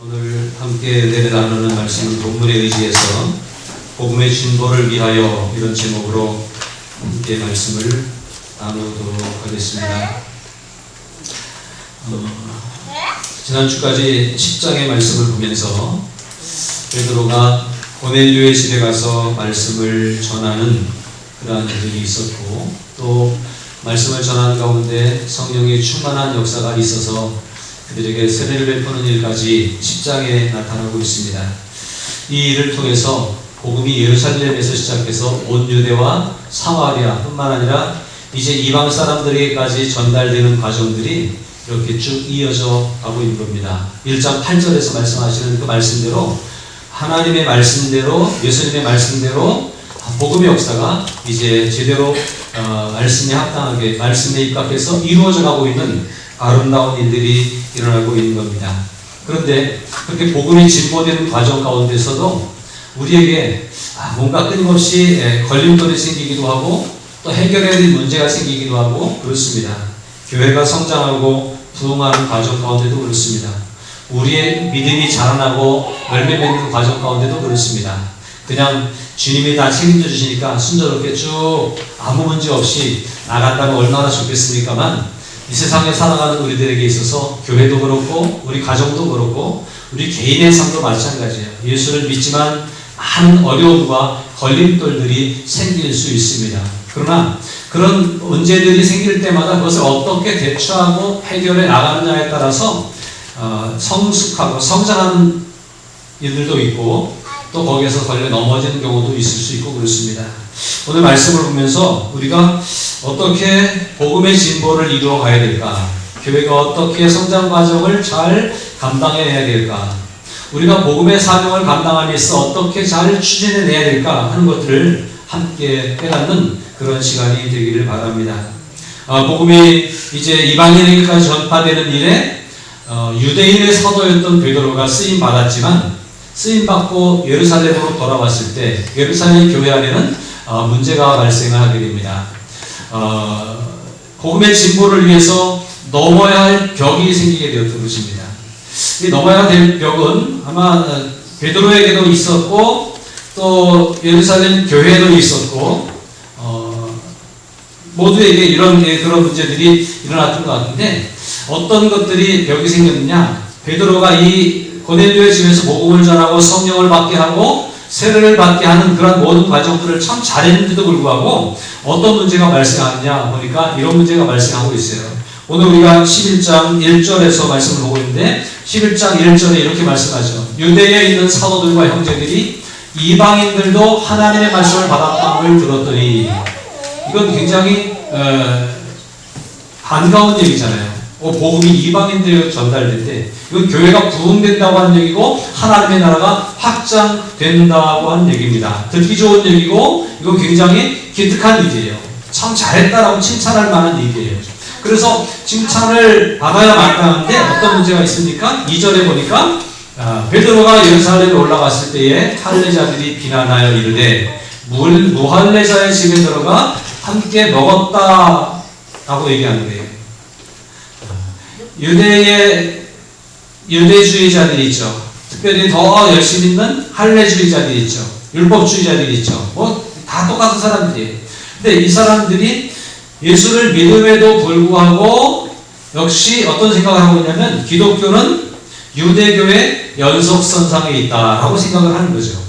오늘 함께 내려 나누는 말씀은 본문에 의지해서 복음의 진보를 위하여 이런 제목으로 함께 말씀을 나누도록 하겠습니다. 어, 지난주까지 10장의 말씀을 보면서 베드로가 고넬료의 집에 가서 말씀을 전하는 그러한 일이 있었고 또 말씀을 전하는 가운데 성령의 충만한 역사가 있어서 그들에게 세례를 베푸는 일까지 10장에 나타나고 있습니다. 이 일을 통해서 복음이 예루살렘에서 시작해서 온 유대와 사마리아뿐만 아니라 이제 이방 사람들에게까지 전달되는 과정들이 이렇게 쭉 이어져 가고 있는 겁니다. 1장 8절에서 말씀하시는 그 말씀대로 하나님의 말씀대로 예수님의 말씀대로 복음의 역사가 이제 제대로 어, 말씀에 합당하게 말씀에 입각해서 이루어져 가고 있는 아름다운 일들이 일어나고 있는 겁니다. 그런데 그렇게 복음이 진보되는 과정 가운데서도 우리에게 아, 뭔가 끊임없이 예, 걸림돌이 생기기도 하고 또 해결해야 될 문제가 생기기도 하고 그렇습니다. 교회가 성장하고 부흥하는 과정 가운데도 그렇습니다. 우리의 믿음이 자라나고 열매 맺는 과정 가운데도 그렇습니다. 그냥 주님이 다 책임져 주시니까 순조롭게 쭉 아무 문제 없이 나간다면 얼마나 좋겠습니까만 이 세상에 살아가는 우리들에게 있어서 교회도 그렇고 우리 가정도 그렇고 우리 개인의 삶도 마찬가지예요. 예수를 믿지만 많은 어려움과 걸림돌들이 생길 수 있습니다. 그러나 그런 문제들이 생길 때마다 그것을 어떻게 대처하고 해결해 나가느냐에 따라서 어, 성숙하고 성장하는 일들도 있고 또 거기에서 걸려 넘어지는 경우도 있을 수 있고 그렇습니다. 오늘 말씀을 보면서 우리가 어떻게 복음의 진보를 이루어 가야 될까? 교회가 어떻게 성장 과정을 잘 감당해내야 될까? 우리가 복음의 사명을 감당하기 위해서 어떻게 잘 추진해내야 될까 하는 것들을 함께 깨닫는 그런 시간이 되기를 바랍니다. 어, 복음이 이제 이방인에게까지 전파되는 일에 어, 유대인의 사도였던 베드로가 쓰임 받았지만 쓰임 받고 예루살렘으로 돌아왔을 때 예루살렘 교회 안에는 어, 문제가 발생을 하게 됩니다. 어, 복음의 진보를 위해서 넘어야 할 벽이 생기게 되었던 것입니다. 이 넘어야 될 벽은 아마 어, 베드로에게도 있었고 또 예루살렘 교회에도 있었고 어, 모두에게 이런 예, 그런 문제들이 일어났던 것 같은데 어떤 것들이 벽이 생겼느냐 베드로가 이 고넬료의 집에서 복음을 전하고 성령을 받게 하고 세례를 받게 하는 그런 모든 과정들을 참 잘했는데도 불구하고 어떤 문제가 발생하느냐 보니까 이런 문제가 발생하고 있어요. 오늘 우리가 11장 1절에서 말씀을 보고 있는데 11장 1절에 이렇게 말씀하죠. 유대에 있는 사도들과 형제들이 이방인들도 하나님의 말씀을 받았다는 들었더니 이건 굉장히 어, 반가운 얘기잖아요. 어, 복음이 이방인들에게 전달될 때 이건 교회가 부흥된다고 하는 얘기고 하나님의 나라가 확장된다고 하는 얘기입니다. 듣기 좋은 얘기고 이건 굉장히 기특한 일이에요. 참 잘했다라고 칭찬할 만한 일이에요. 그래서 칭찬을 받아야 마땅한데 어떤 문제가 있습니까? 2절에 보니까 아, 베드로가 예루살렘에 올라갔을 때에 할례자들이 비난하여 이르되 무- 무할례자의 집에 들어가 함께 먹었다라고 얘기하는 거예요. 유대의 유대주의자들이 있죠. 특별히 더 열심히 있는 할례주의자들이 있죠. 율법주의자들이 있죠. 뭐 다 똑같은 사람들이에요. 근데 이 사람들이 예수를 믿음에도 불구하고 역시 어떤 생각을 하고 있냐면 기독교는 유대교의 연속선상에 있다라고 생각을 하는 거죠.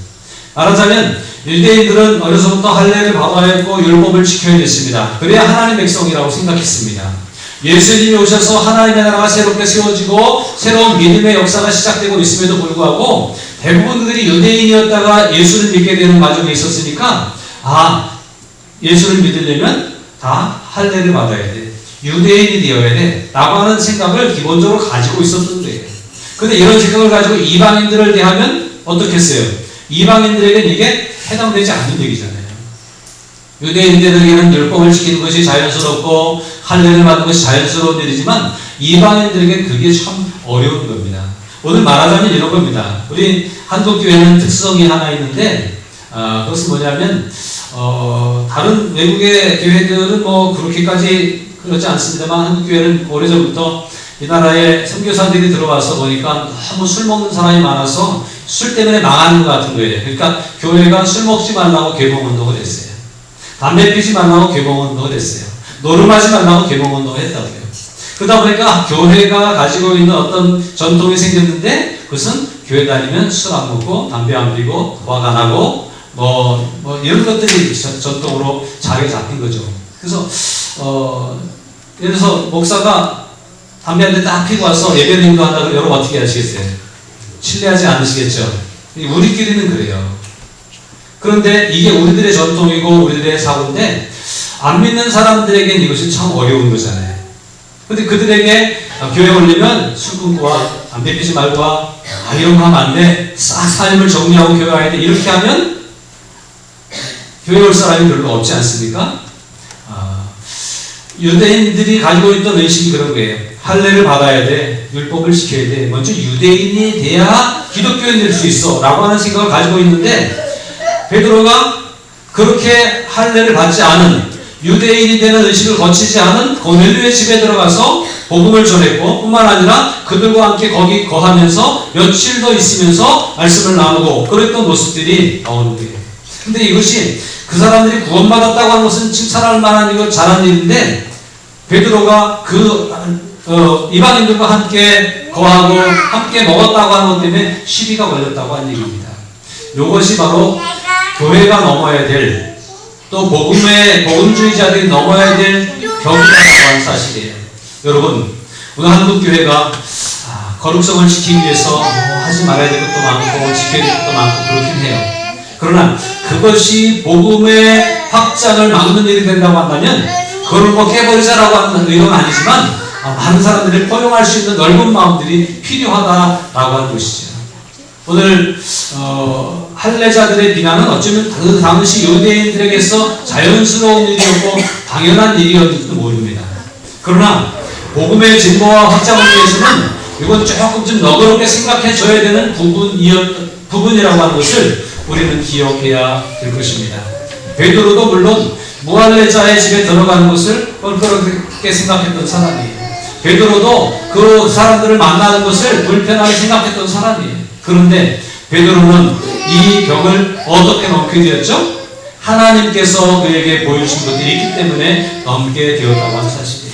말하자면 유대인들은 어려서부터 할례를 받아야 했고 율법을 지켜야 됐습니다. 그래야 하나님 백성이라고 생각했습니다. 예수님이 오셔서 하나님의 나라가 새롭게 세워지고 새로운 믿음의 역사가 시작되고 있음에도 불구하고 대부분 그들이 유대인이었다가 예수를 믿게 되는 과정에 있었으니까 아 예수를 믿으려면 다 할례를 받아야 돼. 유대인이 되어야 돼. 라고 하는 생각을 기본적으로 가지고 있었던 거예요. 근데 이런 생각을 가지고 이방인들을 대하면 어떻겠어요? 이방인들에게는 이게 해당되지 않는 얘기잖아요. 유대인들에게는 율법을 지키는 것이 자연스럽고 할례를 받는 것이 자연스러운 일이지만 이방인들에게 그게 참 어려운 겁니다. 오늘 말하자면 이런 겁니다. 우리 한국 교회는 특성이 하나 있는데 아, 그것은 뭐냐면 어, 다른 외국의 교회들은 뭐 그렇게까지 그렇지 않습니다만 한국 교회는 오래전부터 이 나라에 선교사들이 들어와서 보니까 너무 술 먹는 사람이 많아서 술 때문에 망하는 것 같은 거예요. 그러니까 교회가 술 먹지 말라고 개봉운동을 했어요. 담배 피지 말라고 개봉운동을 했어요. 노름하지 말라고 개봉운동을 했다고요. 그러다 보니까 교회가 가지고 있는 어떤 전통이 생겼는데 그것은 교회 다니면 술 안 먹고 담배 안 피고 도박 안 하고 뭐, 뭐 이런 것들이 전- 전통으로 자리에 잡힌 거죠. 그래서 어, 예를 들어서 목사가 담배 한 대 딱 피고 와서 예배 인도한다 그러면 여러분 어떻게 하시겠어요? 신뢰하지 않으시겠죠? 우리끼리는 그래요. 그런데 이게 우리들의 전통이고 우리들의 사고인데 안 믿는 사람들에게는 이것이 참 어려운 거잖아요. 근데 그들에게 아, 교회 올리면 술 끊고 와, 담배 피지 말고 와, 아, 이런 거 하면 안 돼, 싹 삶을 정리하고 교회 와야 돼, 이렇게 하면 교회 올 사람이 별로 없지 않습니까? 아, 유대인들이 가지고 있던 의식이 그런 거예요. 할례를 받아야 돼, 율법을 지켜야 돼, 먼저 유대인이 돼야 기독교인 될 수 있어, 라고 하는 생각을 가지고 있는데, 베드로가 그렇게 할례를 받지 않은 유대인이 되는 의식을 거치지 않은 고넬료의 집에 들어가서 복음을 전했고 뿐만 아니라 그들과 함께 거기 거하면서 며칠 더 있으면서 말씀을 나누고 그랬던 모습들이 나오는 거예요. 근데 이것이 그 사람들이 구원받았다고 하는 것은 칭찬할 만한 이거 잘한 일인데 베드로가 그 어, 이방인들과 함께 거하고 함께 먹었다고 하는 것 때문에 시비가 걸렸다고 하는 얘기입니다. 이것이 바로 교회가 넘어야 될 또 복음의 복음주의자들이 넘어야 될 하는 사실이에요. 여러분 오늘 한국 교회가 아, 거룩성을 지키기 위해서 뭐 하지 말아야 될 것도 많고 지켜야 될 것도 많고 그렇긴 해요. 그러나 그것이 복음의 확장을 막는 일이 된다고 한다면 그걸 뭐 깨버리자라고 하는 의도는 아니지만 아, 많은 사람들을 포용할 수 있는 넓은 마음들이 필요하다라고 하는 것이죠. 오늘 어, 할례자들의 비난은 어쩌면 그 당시 유대인들에게서 자연스러운 일이었고 당연한 일이었는지도 모릅니다. 그러나 복음의 진보와 확장을 위해서는 이건 조금 좀 너그럽게 생각해 줘야 되는 부분이었, 부분이라고 하는 것을 우리는 기억해야 될 것입니다. 베드로도 물론 무할례자의 집에 들어가는 것을 껄끄럽게 생각했던 사람이에요. 베드로도 그 사람들을 만나는 것을 불편하게 생각했던 사람이에요. 그런데 베드로는 이 벽을 어떻게 넘게 되었죠? 하나님께서 그에게 보여주신 것들이 있기 때문에 넘게 되었다고 하는 사실이에요.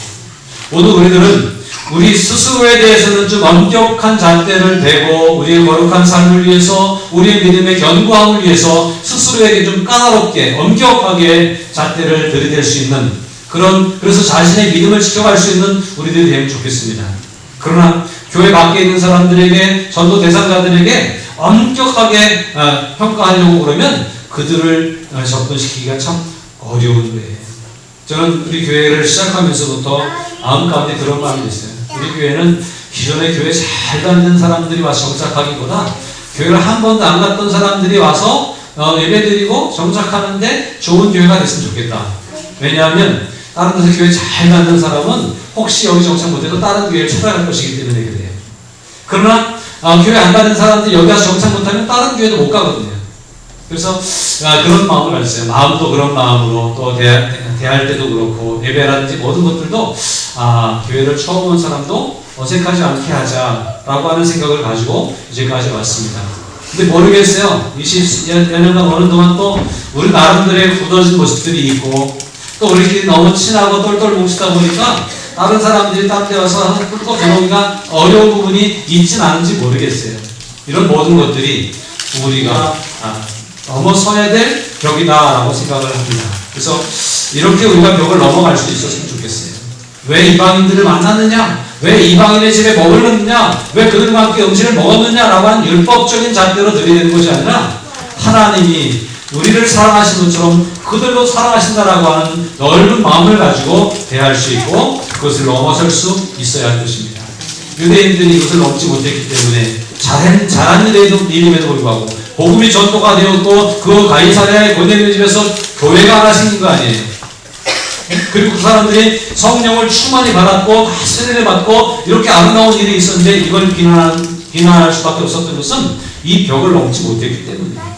오늘 우리들은 우리 스스로에 대해서는 좀 엄격한 잣대를 대고 우리의 거룩한 삶을 위해서 우리의 믿음의 견고함을 위해서 스스로에게 좀 까다롭게 엄격하게 잣대를 들이댈 수 있는 그런 그래서 자신의 믿음을 지켜갈 수 있는 우리들이 되면 좋겠습니다. 그러나 교회 밖에 있는 사람들에게 전도 대상자들에게 엄격하게 어, 평가하려고 그러면 그들을 어, 접근시키기가 참 어려운 거예요. 저는 우리 교회를 시작하면서부터 마음 가운데 그런 마음이 있어요. 우리 교회는 기존의 교회 잘 다니는 사람들이 와서 정착하기보다 교회를 한 번도 안 갔던 사람들이 와서 어, 예배드리고 정착하는데 좋은 교회가 됐으면 좋겠다. 왜냐하면 다른 데서 교회 잘 다니는 사람은 혹시 여기 정착 못해도 다른 교회를 찾아갈 것이기 때문에 그러나 어, 교회 안 가는 사람들이 여기 와서 정착 못하면 다른 교회도 못 가거든요. 그래서 아, 그런 마음을 가졌어요. 마음도 그런 마음으로 또 대할, 대할 때도 그렇고 예배라든지 모든 것들도 아, 교회를 처음 온 사람도 어색하지 않게 하자라고 하는 생각을 가지고 이제까지 왔습니다. 근데 모르겠어요. 20년간 오는 동안 또 우리 나름대로의 굳어진 모습들이 있고 또 우리끼리 너무 친하고 똘똘 뭉치다 보니까 다른 사람들이 딴데 와서 또 들어오기가 어려운 부분이 있진 않은지 모르겠어요. 이런 모든 것들이 우리가 아, 넘어서야 될 벽이다라고 생각을 합니다. 그래서 이렇게 우리가 벽을 넘어갈 수 있었으면 좋겠어요. 왜 이방인들을 만났느냐? 왜 이방인의 집에 머물렀느냐? 왜 그들과 함께 음식을 먹었느냐라고 하는 율법적인 잣대로 들이대는 것이 아니라 하나님이 우리를 사랑하신 것처럼 그들도 사랑하신다라고 하는 넓은 마음을 가지고 대할 수 있고 그것을 넘어설 수 있어야 할 것입니다. 유대인들이 이것을 넘지 못했기 때문에 잘한, 잘한 일에도, 일임에도 불구하고 복음이 전도가 되었고 그 가이사랴의 고넬료 집에서 교회가 하나 생긴 거 아니에요. 그리고 그 사람들이 성령을 충만히 받았고 다 세례를 받고 이렇게 아름다운 일이 있었는데 이걸 비난한, 비난할 수밖에 없었던 것은 이 벽을 넘지 못했기 때문이에요.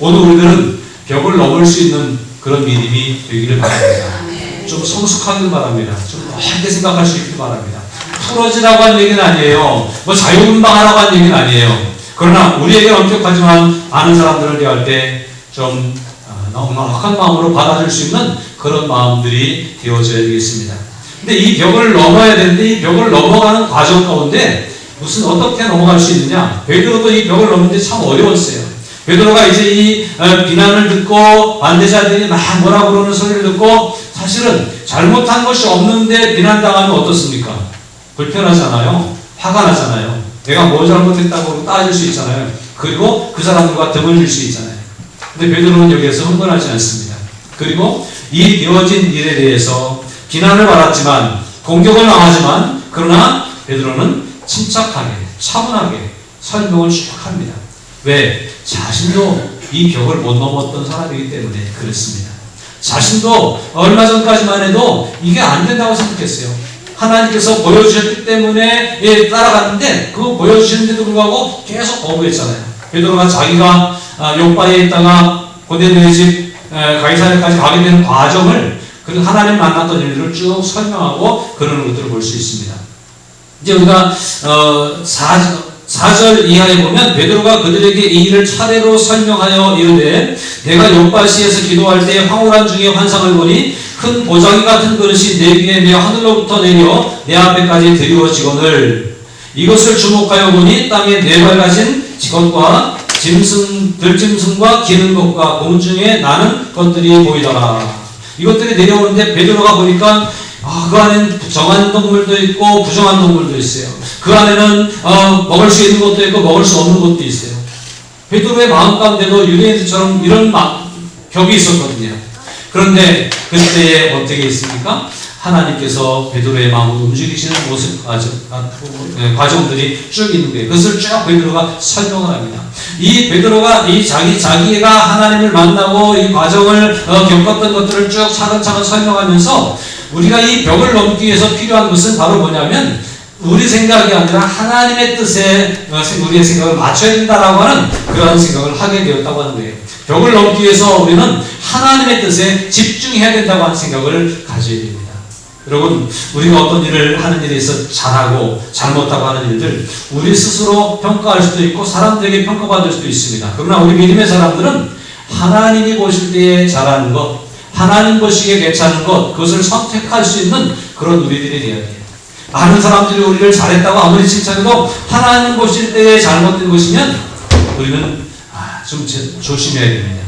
오늘 우리들은 벽을 넘을 수 있는 그런 믿음이 되기를 바랍니다. 좀 성숙하길 바랍니다. 좀 넓게 생각할 수 있길 바랍니다. 부러지라고 한 얘기는 아니에요. 뭐 자유분방하라고 한 얘기는 아니에요. 그러나 우리에게 엄격하지만 많은 사람들을 대할 때좀 아, 넉넉한 마음으로 받아줄 수 있는 그런 마음들이 되어져야 되겠습니다. 근데 이 벽을 넘어야 되는데 이 벽을 넘어가는 과정 가운데 무슨 어떻게 넘어갈 수 있느냐? 베드로도 이 벽을 넘는데 참 어려웠어요. 베드로가 이제 이 어, 비난을 듣고 반대자들이 막 뭐라 그러는 소리를 듣고 사실은 잘못한 것이 없는데 비난당하면 어떻습니까? 불편하잖아요. 화가 나잖아요. 내가 뭐 잘못했다고 따질 수 있잖아요. 그리고 그 사람들과 등을 질수 있잖아요. 근데 베드로는 여기에서 흥분하지 않습니다. 그리고 이 되어진 일에 대해서 비난을 받았지만 공격을 당하지만 그러나 베드로는 침착하게 차분하게 설명을 쭉 합니다. 왜? 자신도 이 벽을 못 넘었던 사람이기 때문에 그렇습니다. 자신도 얼마 전까지만 해도 이게 안 된다고 생각했어요. 하나님께서 보여주셨기 때문에 예, 따라갔는데 그거 보여주셨는데도 불구하고 계속 거부했잖아요. 베드로가 자기가 아, 요바에 있다가 고넬료의 집 에, 가이사랴까지 가게 되는 과정을 그리고 하나님 만났던 일들을 쭉 설명하고 그러는 것들을 볼 수 있습니다. 이제 우리가 어, 4, 4절 이하에 보면 베드로가 그들에게 이 일을 차례로 설명하여 이르되 내가 요바시에서 기도할 때 황홀한 중에 환상을 보니 큰 보자기 같은 그릇이 내 위에 내 하늘로부터 내려 내 앞에까지 드리워지거늘 이것을 주목하여 보니 땅에 네 발 가진 직원과 짐승, 들짐승과 기는 것과 공중에 나는 것들이 보이더라. 이것들이 내려오는데 베드로가 보니까 아, 그 안에는 정한 동물도 있고 부정한 동물도 있어요. 그 안에는 어, 먹을 수 있는 것도 있고 먹을 수 없는 것도 있어요. 베드로의 마음 가운데도 유대인들처럼 이런 마, 벽이 있었거든요. 그런데 그때에 어떻게 있습니까? 하나님께서 베드로의 마음을 움직이시는 모습 과정, 네, 과정들이 쭉 있는 거예요. 그것을 쭉 베드로가 설명을 합니다. 이 베드로가 이 자기 자기가 하나님을 만나고 이 과정을 어, 겪었던 것들을 쭉 차근차근 설명하면서 우리가 이 벽을 넘기 위해서 필요한 것은 바로 뭐냐면 우리 생각이 아니라 하나님의 뜻에 어, 우리의 생각을 맞춰야 된다라고 하는 그러한 생각을 하게 되었다고 하는 거예요. 벽을 넘기 위해서 우리는 하나님의 뜻에 집중해야 된다고 하는 생각을 가져야 됩니다. 여러분, 우리가 어떤 일을 하는 일에 있어 잘하고 잘못하고 하는 일들 우리 스스로 평가할 수도 있고 사람들에게 평가받을 수도 있습니다. 그러나 우리 믿음의 사람들은 하나님이 보실 때에 잘하는 것, 하나님 보시기에 괜찮은 것, 그것을 선택할 수 있는 그런 우리들이 되어야 돼요. 많은 사람들이 우리를 잘했다고 아무리 칭찬해도 하나님 보실 때에 잘못된 것이면 우리는 아, 좀 조심해야 됩니다.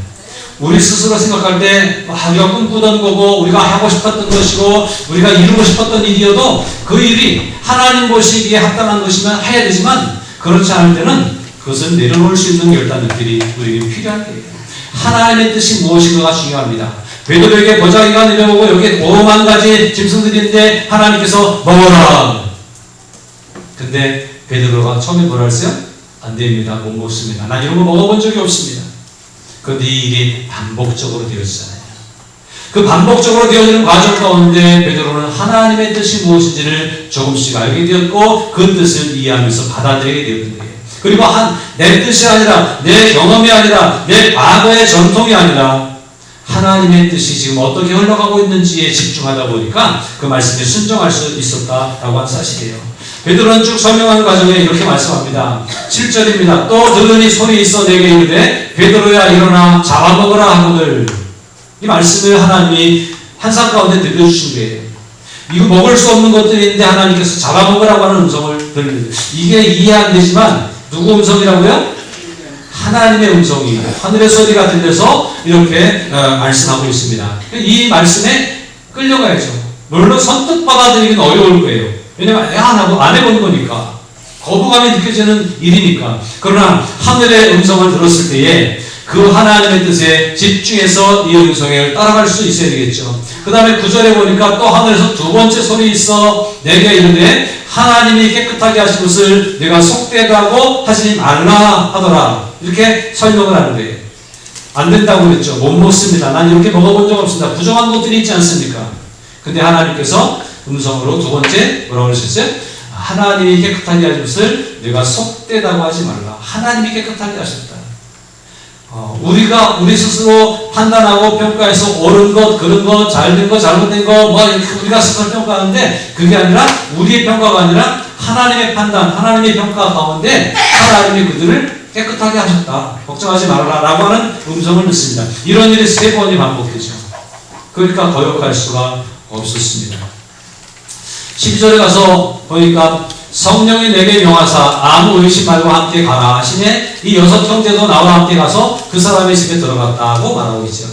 우리 스스로 생각할 때 아, 우리가 꿈꾸던 거고 우리가 하고 싶었던 것이고 우리가 이루고 싶었던 일이어도 그 일이 하나님 보시기에 합당한 것이면 해야 되지만 그렇지 않을 때는 그것을 내려놓을 수 있는 결단들이 우리에게 필요한 거예요. 하나님의 뜻이 무엇인가가 중요합니다. 베드로에게 보자기가 내려오고 여기에 5만 가지 짐승들인데 하나님께서 먹어라. 근데 베드로가 처음에 뭐라 했어요? 안 됩니다. 못 먹습니다. 난 이런 거 먹어본 적이 없습니다. 그런데 이 일이 반복적으로 되었잖아요. 그 반복적으로 되어지는 과정 가운데 베드로는 하나님의 뜻이 무엇인지를 조금씩 알게 되었고 그 뜻을 이해하면서 받아들이게 되었던 거예요. 그리고 한 내 뜻이 아니라 내 경험이 아니라 내 과거의 전통이 아니라 하나님의 뜻이 지금 어떻게 흘러가고 있는지에 집중하다 보니까 그 말씀에 순종할 수 있었다라고 한 사실이에요. 베드로는 쭉 설명하는 과정에 이렇게 말씀합니다. 7절입니다. 또 들으니 소리 있어 내게 이르되 베드로야 일어나 잡아먹으라 하거늘 이 말씀을 하나님이 한상 가운데 들려주신 거예요. 이거 먹을 수 없는 것들인데 하나님께서 잡아먹으라고 하는 음성을 들리는 이게 이해 안 되지만 누구 음성이라고요? 하나님의 음성이 하늘의 소리가 들려서 이렇게 어, 말씀하고 있습니다. 이 말씀에 끌려가야죠. 물론 선뜻 받아들이기는 어려울 거예요. 왜냐면 안 하고 안 해본 거니까 거부감이 느껴지는 일이니까. 그러나 하늘의 음성을 들었을 때에 그 하나님의 뜻에 집중해서 이 음성을 따라갈 수 있어야 되겠죠. 그 다음에 구절에 보니까 또 하늘에서 두 번째 소리 있어 내게 이르되 하나님이 깨끗하게 하신 것을 내가 속되다고 하지 말라 하더라. 이렇게 설명을 하는 거예요. 안 된다고 그랬죠. 못 먹습니다. 난 이렇게 먹어본 적 없습니다. 부정한 것들이 있지 않습니까? 근데 하나님께서 음성으로 두 번째 뭐라고 그러셨어요? 하나님이 깨끗하게 하신 것을 내가 속되다고 하지 말라. 하나님이 깨끗하게 하셨다. 어, 우리가 우리 스스로 판단하고 평가해서 옳은 것, 그런 것, 잘된 것, 잘못된 것, 뭐 이렇게 우리가 스스로 평가하는데 그게 아니라 우리의 평가가 아니라 하나님의 판단, 하나님의 평가 가운데 하나님이 그들을 깨끗하게 하셨다. 걱정하지 말아라 라고 하는 음성을 듣습니다. 이런 일이 세 번이 반복되죠. 그러니까 거역할 수가 없었습니다. 12절에 가서 보니까 성령이 내게 명하사 아무 의심 말고 함께 가라 하시네 이 여섯 형제도 나와 함께 가서 그 사람의 집에 들어갔다고 말하고 있죠.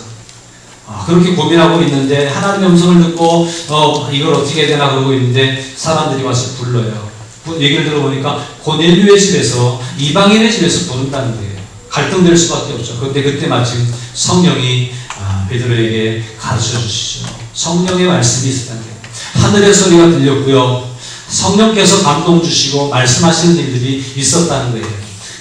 아, 그렇게 고민하고 있는데 하나님의 음성을 듣고 어, 이걸 어떻게 해야 되나 그러고 있는데 사람들이 와서 불러요. 그 얘기를 들어보니까 고넬류의 집에서 이방인의 집에서 부른다는 거예요. 갈등될 수밖에 없죠. 그런데 그때 마침 성령이 아, 베드로에게 가르쳐 주시죠. 성령의 말씀이 있었다는 거예요. 하늘의 소리가 들렸고요. 성령께서 감동 주시고 말씀하시는 일들이 있었다는 거예요.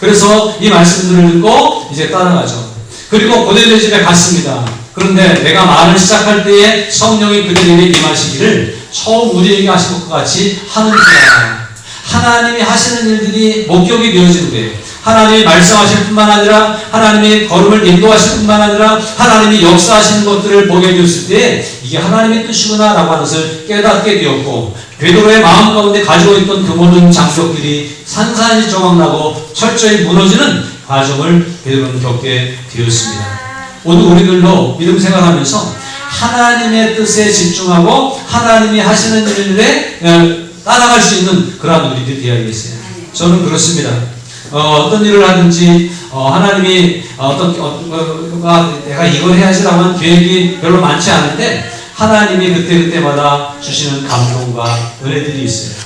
그래서 이 말씀들을 듣고 이제 따라가죠. 그리고 고넬료 집에 갔습니다. 그런데 내가 말을 시작할 때에 성령이 그들에게 임하시기를 처음 우리에게 하신 것과 같이 하는 거야. 하나님이 하시는 일들이 목격이 되어지는 거예요. 하나님이 말씀하실 뿐만 아니라 하나님이 걸음을 인도하실 뿐만 아니라 하나님이 역사하시는 것들을 보게 되었을 때 이게 하나님의 뜻이구나라고 하는 것을 깨닫게 되었고 베드로의 마음 가운데 가지고 있던 그 모든 장벽들이 산산이 조각나고 철저히 무너지는 과정을 베드로는 겪게 되었습니다. 오늘 우리들도 믿음 생활하면서 하나님의 뜻에 집중하고 하나님이 하시는 일에 어, 따라갈 수 있는 그러한 우리들이 되어야겠어요. 저는 그렇습니다. 어, 떤 일을 하든지 어, 하나님이 어떤 어, 어, 내가 이걸 해야지라고 하는 계획이 별로 많지 않은데 하나님이 그때 그때마다 주시는 감동과 은혜들이 있어요.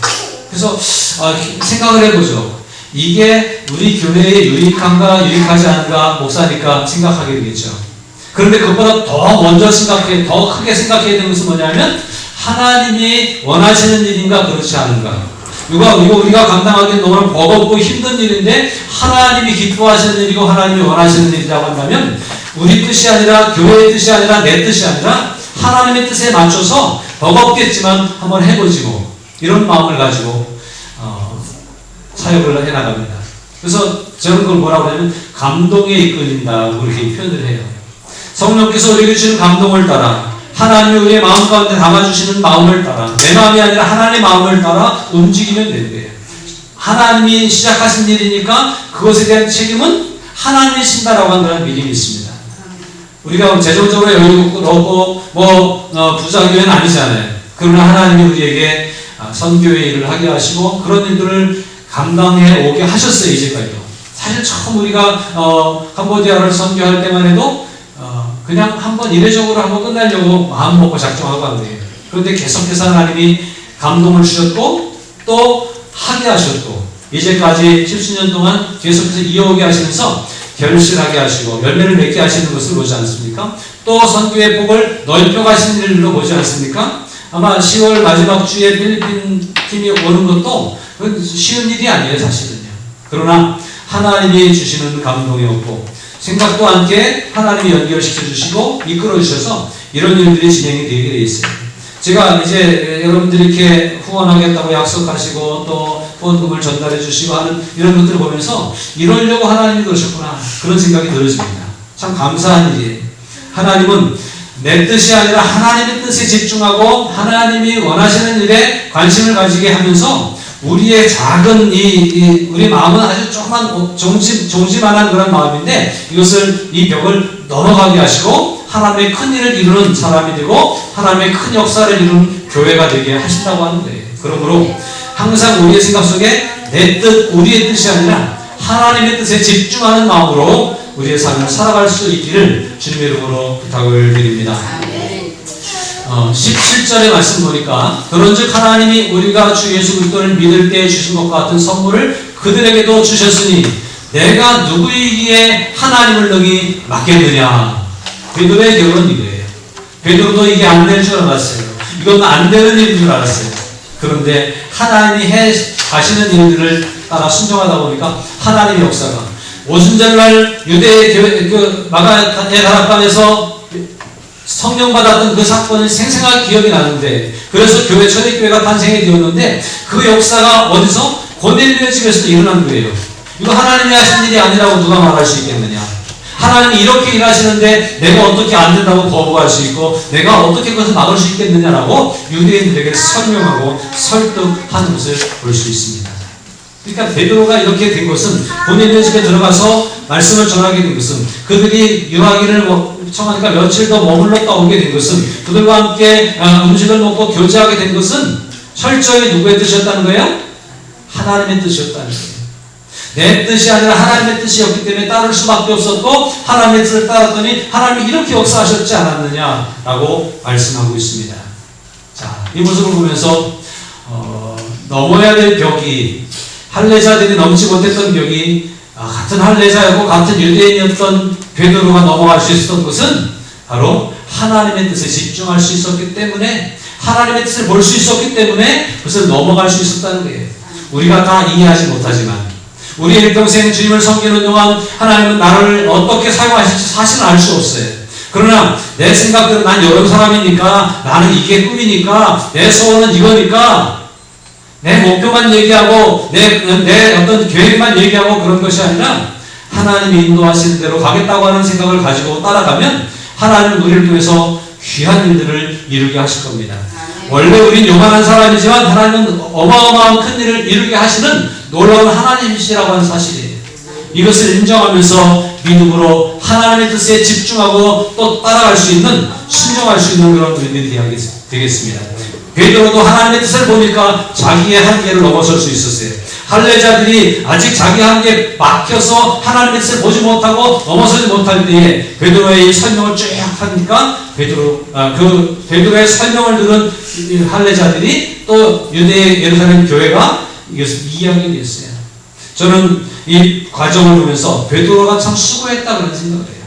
그래서 어, 생각을 해보죠. 이게 우리 교회에 유익한가 유익하지 않은가 목사니까 생각하게 되겠죠. 그런데 그것보다 더 먼저 생각해, 더 크게 생각해야 되는 것은 뭐냐면 하나님이 원하시는 일인가 그렇지 않은가. 이거, 이거 우리가 감당하기 너무 버겁고 힘든 일인데 하나님이 기뻐하시는 일이고 하나님이 원하시는 일이라고 한다면 우리 뜻이 아니라 교회의 뜻이 아니라 내 뜻이 아니라 하나님의 뜻에 맞춰서 버겁겠지만 한번 해보지고 이런 마음을 가지고 어, 사역을 해나갑니다. 그래서 저는 그걸 뭐라고 하냐면 감동에 이끌린다고 그렇게 표현을 해요. 성령께서 우리에게 주는 감동을 따라 하나님이 우리의 마음 가운데 담아주시는 마음을 따라 내 마음이 아니라 하나님의 마음을 따라 움직이면 된대요. 하나님이 시작하신 일이니까 그것에 대한 책임은 하나님이 신다라고 하는 그런 믿음이 있습니다. 우리가 재정적으로 여유롭고 넓고 뭐 어, 부자교회는 아니잖아요. 그러나 하나님이 우리에게 아, 선교의 일을 하게 하시고 그런 일들을 감당해 오게 하셨어요 이제까지도. 사실 처음 우리가 어, 캄보디아를 선교할 때만 해도 어, 그냥 한번 이례적으로 하고 끝내려고 마음 먹고 작정하고 한 거예요. 그런데 계속해서 하나님이 감동을 주셨고 또 하게 하셨고 이제까지 70년 동안 계속해서 이어오게 하시면서 결실하게 하시고 열매를 맺게 하시는 것을 보지 않습니까? 또 선교의 폭을 넓혀 가시는 일로 보지 않습니까? 아마 10월 마지막 주에 필리핀 팀이 오는 것도 쉬운 일이 아니에요 사실은요. 그러나 하나님이 주시는 감동이었고 생각도 않게 하나님이 연결시켜 주시고 이끌어 주셔서 이런 일들이 진행이 되게 돼 있어요. 제가 이제 여러분들이 이렇게 후원하겠다고 약속하시고 또 후원금을 전달해 주시고 하는 이런 것들을 보면서 이러려고 하나님이 그러셨구나 그런 생각이 들어집니다. 참 감사한 일이에요. 하나님은 내 뜻이 아니라 하나님의 뜻에 집중하고 하나님이 원하시는 일에 관심을 가지게 하면서 우리의 작은 이, 이 우리 마음은 아주 조그만 종지 종지만한 그런 마음인데 이것을 이 벽을 넘어가게 하시고 하나님의 큰 일을 이루는 사람이 되고 하나님의 큰 역사를 이루는 교회가 되게 하신다고 하는 거예요. 그러므로 항상 우리의 생각 속에 내 뜻, 우리의 뜻이 아니라 하나님의 뜻에 집중하는 마음으로 우리의 삶을 살아갈 수 있기를 주님의 이름으로 부탁을 드립니다. 어, 17절의 말씀 보니까 그런즉 하나님이 우리가 주 예수 그리스도를 믿을 때 주신 것과 같은 선물을 그들에게도 주셨으니 내가 누구이기에 하나님을 능히 맡겠느냐 베드로의 결론은 이거예요. 베드로도 이게 안 될 줄 알았어요. 이건 안 되는 일인 줄 알았어요. 그런데 하나님이 해 가시는 일들을 따라 순종하다 보니까 하나님의 역사가 오순절날 유대 교회 그 마가의 다락방에서 성령 받았던 그 사건이 생생하게 기억이 나는데 그래서 교회 초대교회가 탄생이 되었는데 그 역사가 어디서 고넬료의 집에서도 일어난 거예요. 이거 하나님이 하신 일이 아니라고 누가 말할 수 있겠느냐? 하나님이 이렇게 일하시는데 내가 어떻게 안 된다고 거부할 수 있고 내가 어떻게 그것을 막을 수 있겠느냐라고 유대인들에게 설명하고 설득한 것을 볼 수 있습니다. 그러니까 베드로가 이렇게 된 것은 본인의 집에 들어가서 말씀을 전하게 된 것은 그들이 유하기를 뭐 청하니까 며칠 더 머물렀다 오게 된 것은 그들과 함께 아, 음식을 먹고 교제하게 된 것은 철저히 누구의 뜻이었다는 거예요? 하나님의 뜻이었다는 거예요. 내 뜻이 아니라 하나님의 뜻이었기 때문에 따를 수밖에 없었고 하나님의 뜻을 따랐더니 하나님이 이렇게 역사하셨지 않았느냐라고 말씀하고 있습니다. 자, 이 모습을 보면서 어, 넘어야 될 벽이 할례자들이 넘지 못했던 벽이 아, 같은 할례자였고 같은 유대인이었던 베드로가 넘어갈 수 있었던 것은 바로 하나님의 뜻에 집중할 수 있었기 때문에 하나님의 뜻을 볼 수 있었기 때문에 그것을 넘어갈 수 있었다는 거예요. 우리가 다 이해하지 못하지만 우리 일평생 주님을 섬기는 동안 하나님은 나를 어떻게 사용하실지 사실은 알 수 없어요. 그러나 내 생각대로 난 여러 사람이니까 나는 이게 꿈이니까 내 소원은 이거니까 내 목표만 얘기하고 내, 내 어떤 계획만 얘기하고 그런 것이 아니라 하나님이 인도하시는 대로 가겠다고 하는 생각을 가지고 따라가면 하나님은 우리를 통해서 귀한 일들을 이루게 하실 겁니다. 원래 우린 요만한 사람이지만 하나님은 어마어마한 큰 일을 이루게 하시는 놀라운 하나님이시라고 하는 사실이에요. 이것을 인정하면서 믿음으로 하나님의 뜻에 집중하고 또 따라갈 수 있는 순종할 수 있는 그런 우리들이 되겠습니다. 베드로도 하나님의 뜻을 보니까 자기의 한계를 넘어설 수 있었어요. 할례자들이 아직 자기 한계에 막혀서 하나님의 뜻을 보지 못하고 넘어서지 못할 때에 베드로의 이 설명을 쭉 하니까 베드로 아, 그 베드로의 설명을 들은 이 할례자들이 또 유대 예루살렘 교회가 이것을 이해하게 됐어요. 저는 이 과정을 보면서 베드로가 참 수고했다 그런 생각을 해요.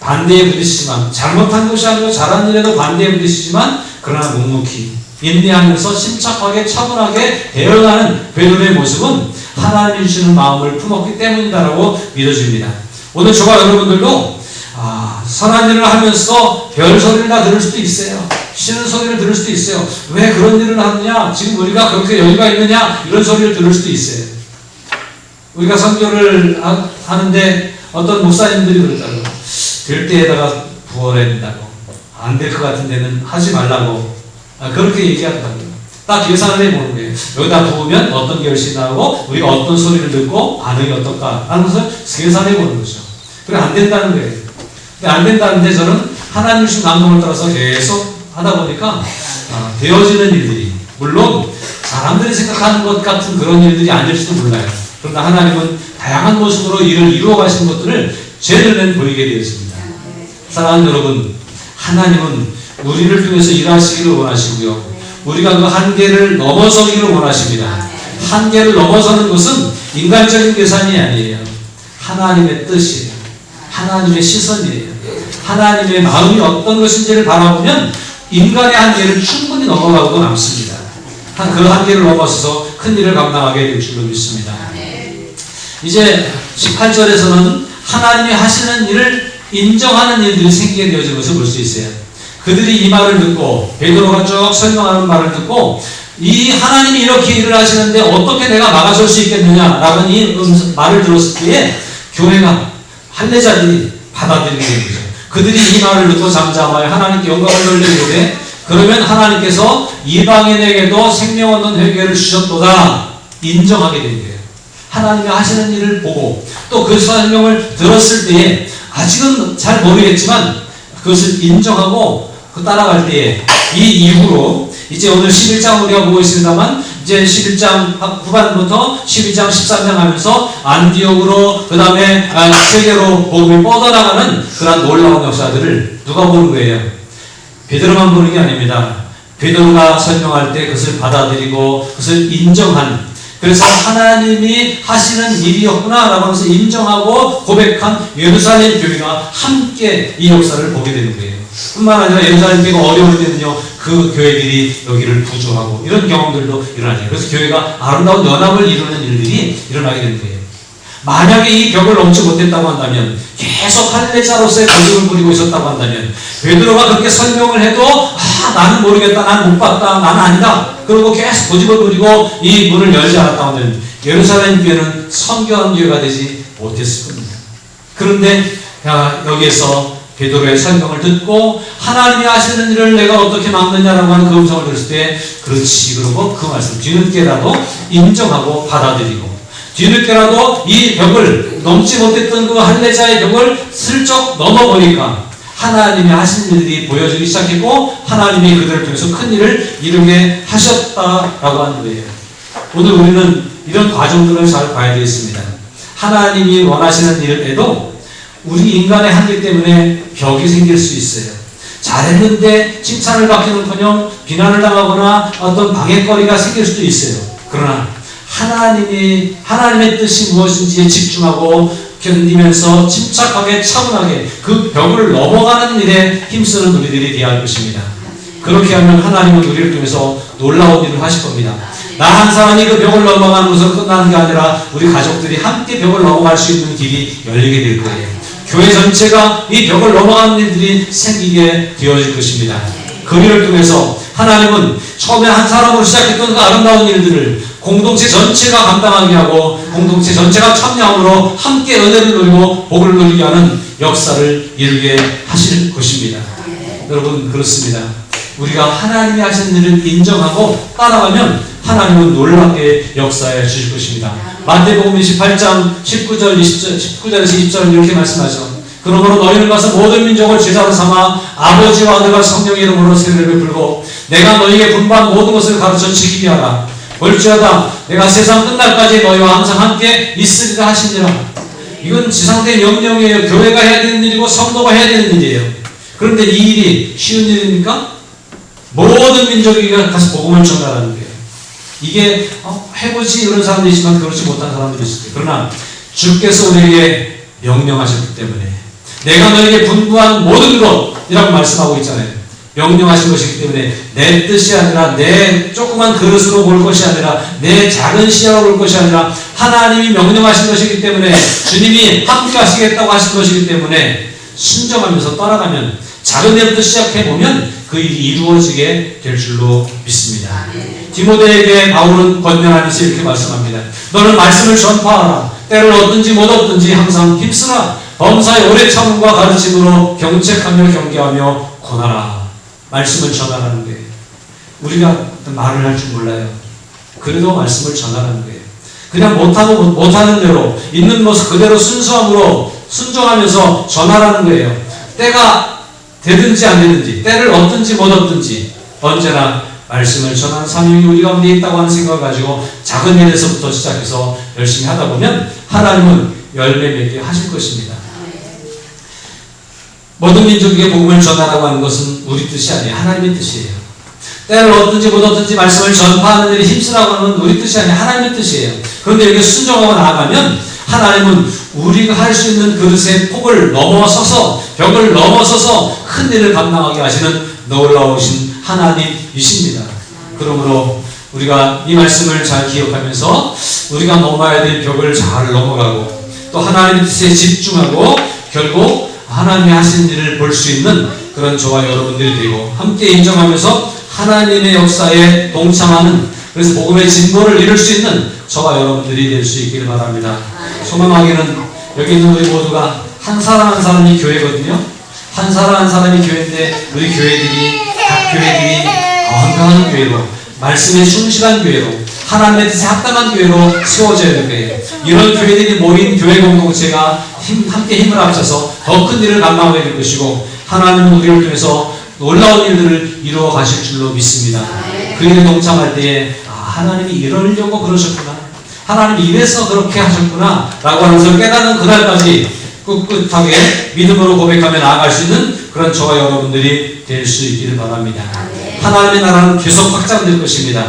반대에 부딪히지만 잘못한 것이 아니고 잘한 일에도 반대에 부딪히지만 그러나 묵묵히 인내하면서 심착하게 차분하게 대응하는 베드로의 모습은 하나님이 주시는 마음을 품었기 때문이다라고 믿어집니다. 오늘 저와 여러분들도 아, 선한 일을 하면서 별 소리를 다 들을 수도 있어요. 쉬는 소리를 들을 수도 있어요. 왜 그런 일을 하느냐? 지금 우리가 그렇게 여유가 있느냐? 이런 소리를 들을 수도 있어요. 우리가 선교를 하, 하는데 어떤 목사님들이 그러더라고요. 될 때에다가 부어야 된다고. 안 될 것 같은 데는 하지 말라고. 아, 그렇게 얘기하더라고요. 딱 계산을 해보는 거예요. 여기다 부으면 어떤 결실이 나오고 우리가 어떤 소리를 듣고 반응이 어떨까 하는 것을 계산해 보는 거죠. 그래 안 된다는 거예요. 근데 안 된다는데 저는 하나님 주신 감동을 따라서 계속 하다 보니까 아, 되어지는 일들이 물론 사람들이 생각하는 것 같은 그런 일들이 아닐지도 몰라요. 그러나 하나님은 다양한 모습으로 일을 이루어 가신 것들을 제 눈엔 보이게 되었습니다. 사랑하는 여러분, 하나님은 우리를 통해서 일하시기를 원하시고요. 우리가 그 한계를 넘어서기를 원하십니다. 한계를 넘어서는 것은 인간적인 계산이 아니에요. 하나님의 뜻이에요. 하나님의 시선이에요. 하나님의 마음이 어떤 것인지를 바라보면 인간의 한계를 충분히 넘어가고 남습니다. 그 한계를 넘어서서 큰 일을 감당하게 될 줄로 믿습니다. 이제 18절에서는 하나님이 하시는 일을 인정하는 일들이 생기게 되어진 것을 볼 수 있어요. 그들이 이 말을 듣고 베드로가 쭉 설명하는 말을 듣고 이 하나님이 이렇게 일을 하시는데 어떻게 내가 막아설 수 있겠느냐라는 이 음, 말을 들었을 때에 교회가 할례자들이 받아들이게 된 거죠. 그들이 이 말을 듣고 잠잠하여 하나님께 영광을 돌리는데 그러면 하나님께서 이방인에게도 생명 얻는 회개를 주셨도다 인정하게 된 거예요. 하나님이 하시는 일을 보고 또 그 설명을 들었을 때에 아직은 잘 모르겠지만 그것을 인정하고 그 따라갈 때에 이 이후로 이제 오늘 11장 우리가 보고 있습니다만 이제 11장 후반부터 12장 13장 하면서 안디옥으로 그 다음에 세계로 복음이 뻗어나가는 그런 놀라운 역사들을 누가 보는 거예요? 베드로만 보는 게 아닙니다. 베드로가 설명할 때 그것을 받아들이고 그것을 인정한 그래서 하나님이 하시는 일이었구나라고 하면서 인정하고 고백한 예루살렘 교회가 함께 이 역사를 보게 되는 거예요. 뿐만 아니라 예루살렘 교회가 어려울 때는요, 그 교회들이 여기를 부조하고 이런 경험들도 일어나죠. 그래서 교회가 아름다운 연합을 이루는 일들이 일어나게 되는 거예요. 만약에 이 벽을 넘지 못했다고 한다면 계속 할례자로서의 고집을 부리고 있었다고 한다면 베드로가 그렇게 설명을 해도 아 나는 모르겠다. 나는 못 봤다. 나는 아니다. 그러고 계속 고집을 부리고 이 문을 열지 않았다고 하면 예루살렘 교회는 성교한 교회가 되지 못했을 겁니다. 그런데 야, 여기에서 베드로의 설명을 듣고 하나님이 하시는 일을 내가 어떻게 막느냐라고 하는 그 음성을 들었을 때 그렇지 그러고 그 말씀 뒤늦게라도 인정하고 받아들이고 뒤늦게라도 이 벽을 넘지 못했던 그 할례자의 벽을 슬쩍 넘어보니까 하나님이 하신 일들이 보여지기 시작했고 하나님이 그들을 통해서 큰 일을 이루게 하셨다라고 하는 거예요. 오늘 우리는 이런 과정들을 잘 봐야 되겠습니다. 하나님이 원하시는 일에도 우리 인간의 한계 때문에 벽이 생길 수 있어요. 잘했는데 칭찬을 받기는커녕 비난을 당하거나 어떤 방해거리가 생길 수도 있어요. 그러나 하나님이 하나님의 뜻이 무엇인지에 집중하고 견디면서 침착하게 차분하게 그 벽을 넘어가는 일에 힘쓰는 우리들이 되어야 할 것입니다. 그렇게 하면 하나님은 우리를 통해서 놀라운 일을 하실 겁니다. 나 한 사람이 그 벽을 넘어가는 것으로 끝나는 게 아니라 우리 가족들이 함께 벽을 넘어갈 수 있는 길이 열리게 될 거예요. 교회 전체가 이 벽을 넘어가는 일들이 생기게 되어질 것입니다. 그 일을 통해서 하나님은 처음에 한 사람으로 시작했던 그 아름다운 일들을 공동체 전체가 감당하게 하고 공동체 전체가 참여함으로 함께 은혜를 누리고 복을 누리게 하는 역사를 이루게 하실 것입니다. 여러분 그렇습니다. 우리가 하나님이 하신 일을 인정하고 따라가면 하나님은 놀랍게 역사해 주실 것입니다. 마태복음 28장 19절 20절 19절에서 20절은 이렇게 말씀하죠. 그러므로 너희는 가서 모든 민족을 제자로 삼아 아버지와 아들과 성령의 이름으로 세례를 베풀고 내가 너희에게 분반 모든 것을 가르쳐 지키게 하라. 볼지어다 내가 세상 끝날까지 너희와 항상 함께 있으리라 하시니라. 이건 지상대 명령이에요. 교회가 해야 되는 일이고 성도가 해야 되는 일이에요. 그런데 이 일이 쉬운 일입니까? 모든 민족에게 가서 복음을 전하라는 거예요. 이게 어, 해보지 이런 사람도 있지만 그렇지 못한 사람도 있을 거예요. 그러나 주께서 우리에게 명령하셨기 때문에 내가 너에게 분부한 모든 것이라고 말씀하고 있잖아요. 명령하신 것이기 때문에 내 뜻이 아니라 내 조그만 그릇으로 볼 것이 아니라 내 작은 시야로 볼 것이 아니라 하나님이 명령하신 것이기 때문에 주님이 함께 하시겠다고 하신 것이기 때문에 순정하면서 따라가면 작은 일부터 시작해 보면 그 일이 이루어지게 될 줄로 믿습니다. 디모데에게 바울은 권면하면서 이렇게 말씀합니다. 너는 말씀을 전파하라. 때를 얻든지 못 얻든지 항상 힘쓰라. 범사의 오래 참음과 가르침으로 경책하며 경계하며 권하라. 말씀을 전하라는 거예요. 우리가 말을 할 줄 몰라요. 그래도 말씀을 전하라는 거예요. 그냥 못하고 못하는 대로 있는 모습 그대로 순수함으로 순종하면서 전하라는 거예요. 때가 되든지 안 되든지 때를 얻든지 못 얻든지 언제나 말씀을 전하는 사명이 우리 가운데 있다고 하는 생각을 가지고 작은 일에서부터 시작해서 열심히 하다 보면 하나님은 열매 맺게 하실 것입니다. 모든 민족에게 복음을 전하라고 하는 것은 우리 뜻이 아니에요. 하나님의 뜻이에요. 때를 얻든지 못 얻든지 말씀을 전파하는 일에 힘쓰라고 하는 우리 뜻이 아니에요. 하나님의 뜻이에요. 그런데 이렇게 순종하고 나아가면 하나님은 우리가 할 수 있는 그릇의 폭을 넘어서서 벽을 넘어서서 큰 일을 감당하게 하시는 놀라우신 하나님이십니다. 그러므로 우리가 이 말씀을 잘 기억하면서 우리가 넘어야 될 벽을 잘 넘어가고 또 하나님의 뜻에 집중하고 결국 하나님이 하신 일을 볼 수 있는 그런 저와 여러분들이 되고 함께 인정하면서 하나님의 역사에 동참하는 그래서 복음의 진보를 이룰 수 있는 저와 여러분들이 될 수 있기를 바랍니다. 소망하기는 여기 있는 우리 모두가 한 사람 한 사람이 교회거든요. 한 사람 한 사람이 교회인데 우리 교회들이 각 교회들이 건강한 교회로 말씀에 충실한 교회로 하나님의 뜻에 합당한 교회로 세워져야 될 거예요. 이런 교회들이 모인 교회 공동체가 힘, 함께 힘을 합쳐서 더 큰 일을 감당하게 될 것이고 하나님은 우리를 통해서 놀라운 일들을 이루어 가실 줄로 믿습니다. 그 일에 동참할 때에 아, 하나님이 이러려고 그러셨구나. 하나님이 이래서 그렇게 하셨구나. 라고 하면서 깨닫는 그날까지 꿋꿋하게 믿음으로 고백하며 나아갈 수 있는 그런 저와 여러분들이 될 수 있기를 바랍니다. 하나님의 나라는 계속 확장될 것입니다.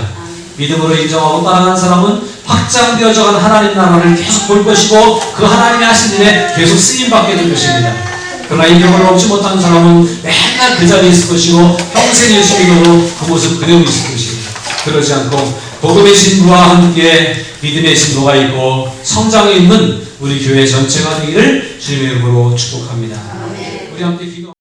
믿음으로 인정하고 따라가는 사람은 확장되어져간 하나님 나라를 계속 볼 것이고 그 하나님이 하신 일에 계속 쓰임받게 될 것입니다. 그러나 이 벽을 넘지 못하는 사람은 맨날 그 자리에 있을 것이고 평생 걸어 그 모습 그대로 있을 것입니다. 그러지 않고 복음의 신부와 함께 믿음의 신부가 있고 성장에 있는 우리 교회 전체가 되기를 주님의 이름으로 축복합니다. 우리 함께